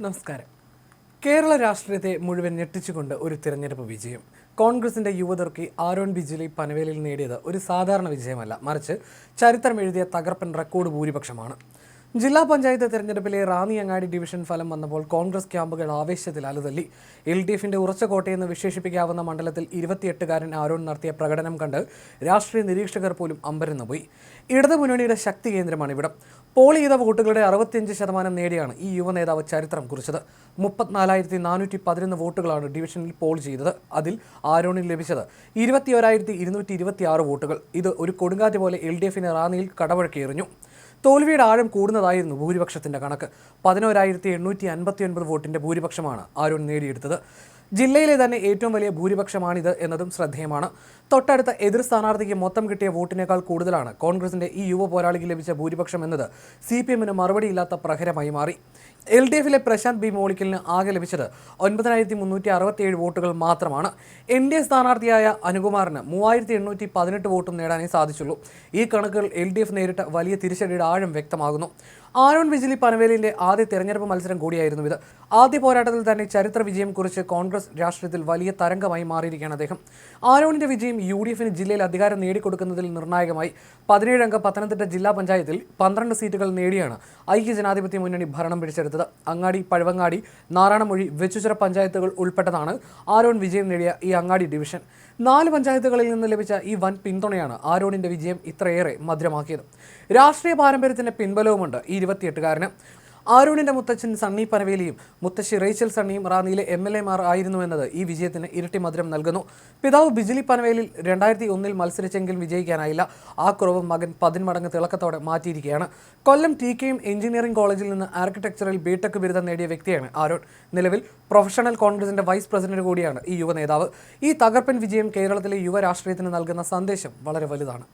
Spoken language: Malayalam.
നമസ്കാരം. കേരള രാഷ്ട്രീയത്തെ മുഴുവൻ ഞെട്ടിച്ചുകൊണ്ട് ഒരു തിരഞ്ഞെടുപ്പ് വിജയം. കോൺഗ്രസിന്റെ യുവതർക്കി ആരോൺ ബിജുലി പനവേലിൽ നേടിയത് ഒരു സാധാരണ വിജയമല്ല. മറിച്ച് ചരിത്രം എഴുതിയ തകർപ്പൻ റെക്കോർഡ് ഭൂരിപക്ഷമാണ്. ജില്ലാ പഞ്ചായത്ത് തെരഞ്ഞെടുപ്പിലെ റാന്നി അങ്ങാടി ഡിവിഷൻ ഫലം വന്നപ്പോൾ കോൺഗ്രസ് ക്യാമ്പുകൾ ആവേശത്തിൽ അലുതല്ലി. എൽ ഡി എഫിന്റെ ഉറച്ച കോട്ടയെന്ന് വിശേഷിപ്പിക്കാവുന്ന മണ്ഡലത്തിൽ ഇരുപത്തിയെട്ടുകാരൻ ആരോൺ നടത്തിയ പ്രകടനം കണ്ട് രാഷ്ട്രീയ നിരീക്ഷകർ പോലും അമ്പരന്നുപോയി. ഇടതു മുന്നണിയുടെ ശക്തി കേന്ദ്രമാണ് ഇവിടം പോൾ ചെയ്ത വോട്ടുകളുടെ അറുപത്തിയഞ്ച് ശതമാനം നേടിയാണ് ഈ യുവ നേതാവ് ചരിത്രം കുറിച്ചത്. മുപ്പത്തിനാലായിരത്തി നാനൂറ്റി പതിനൊന്ന് വോട്ടുകളാണ് ഡിവിഷനിൽ പോൾ ചെയ്തത്. അതിൽ ആരോണിൽ ലഭിച്ചത് ഇരുപത്തിയോരായിരത്തി ഇരുന്നൂറ്റി ഇരുപത്തി ആറ് വോട്ടുകൾ. ഇത് ഒരു കൊടുങ്കാറ്റ് പോലെ എൽ ഡി എഫിന് റാന്നിയിൽ കടവഴക്കേറിഞ്ഞു തോൽവിയുടെ ആഴം കൂടുന്നതായിരുന്നു ഭൂരിപക്ഷത്തിന്റെ കണക്ക്. പതിനോരായിരത്തി എണ്ണൂറ്റി അൻപത്തി ഒൻപത് വോട്ടിന്റെ ഭൂരിപക്ഷമാണ് ആരോൺ നേടിയെടുത്തത്. ജില്ലയിലെ തന്നെ ഏറ്റവും വലിയ ഭൂരിപക്ഷമാണിത് എന്നതും ശ്രദ്ധേയമാണ്. തൊട്ടടുത്ത എതിർ സ്ഥാനാർത്ഥിക്ക് മൊത്തം കിട്ടിയ വോട്ടിനേക്കാൾ കൂടുതലാണ് കോൺഗ്രസിന്റെ ഈ യുവ പോരാളിക്ക് ലഭിച്ച ഭൂരിപക്ഷം എന്നത് സി പി എമ്മിന് മറുപടിയില്ലാത്ത പ്രഹരമായി മാറി. എൽ ഡി എഫിലെ പ്രശാന്ത് ബി മോളിക്കലിന് ആകെ ലഭിച്ചത് ഒൻപതിനായിരത്തി മുന്നൂറ്റി അറുപത്തിയേഴ് വോട്ടുകൾ മാത്രമാണ്. എൻ ഡി എ സ്ഥാനാർത്ഥിയായ അനുകുമാറിന് മൂവായിരത്തി എണ്ണൂറ്റി പതിനെട്ട് വോട്ടും നേടാനേ സാധിച്ചുള്ളൂ. ഈ കണക്കുകൾ എൽ ഡി എഫ് നേരിട്ട വലിയ തിരിച്ചടിയുടെ ആഴം വ്യക്തമാകുന്നു. ആരോൺ വിജിലി പനവേലിന്റെ ആദ്യ തെരഞ്ഞെടുപ്പ് മത്സരം കൂടിയായിരുന്നു ഇത്. ആദ്യ പോരാട്ടത്തിൽ തന്നെ ചരിത്ര വിജയം കുറിച്ച് കോൺഗ്രസ് രാഷ്ട്രീയത്തിൽ വലിയ തരംഗമായി മാറിയിരിക്കുകയാണ് അദ്ദേഹം. ആരോണിന്റെ വിജയം യു ഡി എഫിന് ജില്ലയിൽ അധികാരം നേടിക്കൊടുക്കുന്നതിൽ നിർണായകമായി. പതിനേഴംഗ പത്തനംതിട്ട ജില്ലാ പഞ്ചായത്തിൽ പന്ത്രണ്ട് സീറ്റുകൾ നേടിയാണ് ഐക്യ ജനാധിപത്യ മുന്നണി ഭരണം പിടിച്ചെടുത്തത്. അങ്ങാടി പഴവങ്ങാടി നാരായണമൊഴി വെച്ചുചിറ പഞ്ചായത്തുകൾ ഉൾപ്പെട്ടതാണ് ആരോൺ വിജയം നേടിയ ഈ അങ്ങാടി ഡിവിഷൻ. നാല് പഞ്ചായത്തുകളിൽ നിന്ന് ലഭിച്ച ഈ വൻ പിന്തുണയാണ് ആരോണിന്റെ വിജയം ഇത്രയേറെ മധുരമാക്കിയത്. രാഷ്ട്രീയ പാരമ്പര്യത്തിന്റെ പിൻബലവുമുണ്ട് ഈ ഇരുപത്തിയെട്ടുകാരന്. ആരോണിന്റെ മുത്തച്ഛൻ സണ്ണി പനവേലിയും മുത്തശ്ശി റേച്ചൽ സണ്ണിയും റാന്നിയിലെ എം എൽ എമാർ ആയിരുന്നു എന്നത് ഈ വിജയത്തിന് ഇരട്ടി മധുരം നൽകുന്നു. പിതാവ് ബിജിലി പനവേലിൽ രണ്ടായിരത്തി ഒന്നിൽ മത്സരിച്ചെങ്കിലും വിജയിക്കാനായില്ല. ആ കുറവ് മകൻ പതിന്മടങ്ങ് തിളക്കത്തോടെ മാറ്റിയിരിക്കുകയാണ്. കൊല്ലം ടി കെയും എഞ്ചിനീയറിംഗ് കോളേജിൽ നിന്ന് ആർക്കിടെക്ചറിൽ ബിടെക് ബിരുദം നേടിയ വ്യക്തിയാണ് ആരോൺ. നിലവിൽ പ്രൊഫഷണൽ കോൺഗ്രസിന്റെ വൈസ് പ്രസിഡന്റ് കൂടിയാണ് ഈ യുവ നേതാവ് ഈ തകർപ്പൻ വിജയം കേരളത്തിലെ യുവ രാഷ്ട്രീയത്തിന് നൽകുന്ന സന്ദേശം വളരെ വലുതാണ്.